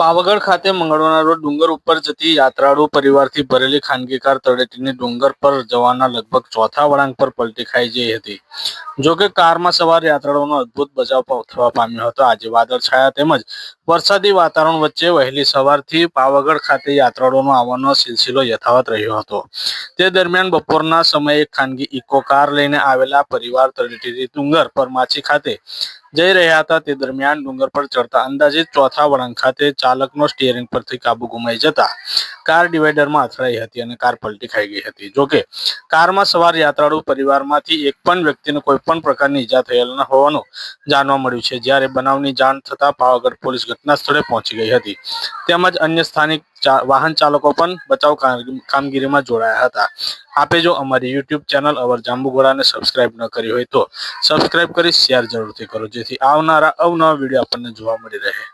પાવાગઢ ખાતે મંગળવારના રોજ ડુંગર ઉપર જતી યાત્રાળુ પરિવારથી ભરેલી ખાનગી કાર તળેટીની ડુંગર પર જવાના લગભગ ચોથા વળાંક પર પલટી ખાઈ ગઈ હતી. જોકે કારમાં સવાર યાત્રાળુઓનો અદ્ભુત બચાવ થવા પામ્યો હતો. આજે વાદળછાયા તેમજ વરસાદી વાતાવરણ વચ્ચે વહેલી સવારથી પાવાગઢ ખાતે યાત્રાળુઓનો આવવાનો સિલસિલો યથાવત રહ્યો હતો. તે દરમિયાન બપોરના સમયે ખાનગી ઇકો કાર લઈને આવેલા પરિવાર તળેટીની ડુંગર પર માછી ખાતે જઈ રહ્યા હતા તે દરમિયાન ડુંગર પર ચડતા અંદાજે ચોથા વળાંક ખાતે ચાલકનો સ્ટીયરિંગ પરથી કાબુ ગુમાઈ જતા કાર ડિવાઈડરમાં અથડાઈ હતી અને કાર પલટી ખાઈ ગઈ હતી. જોકે કારમાં સવાર યાત્રાળુ પરિવારમાંથી એક પણ વ્યક્તિને કોઈ પણ પ્રકારની ઈજા થયેલ ન હોવાનું જાણવા મળ્યું છે. જ્યારે બનાવની જાણ થતાં પાવાગઢ પોલીસ ઘટના સ્થળે પહોંચી ગઈ હતી. તેમજ અન્ય સ્થાનિક વાહન ચાલકો પણ બચાવ કામગીરીમાં જોડાયા હતા. આપે જો અમારી યુટ્યુબ ચેનલ અવર જાંબુઘોડાને સબસ્ક્રાઇબ ન કરી હોય તો સબસ્ક્રાઇબ કરી શેર જરૂરથી કરો. જેથી આવનારા અવનવા વીડિયો આપણને જોવા મળી રહે.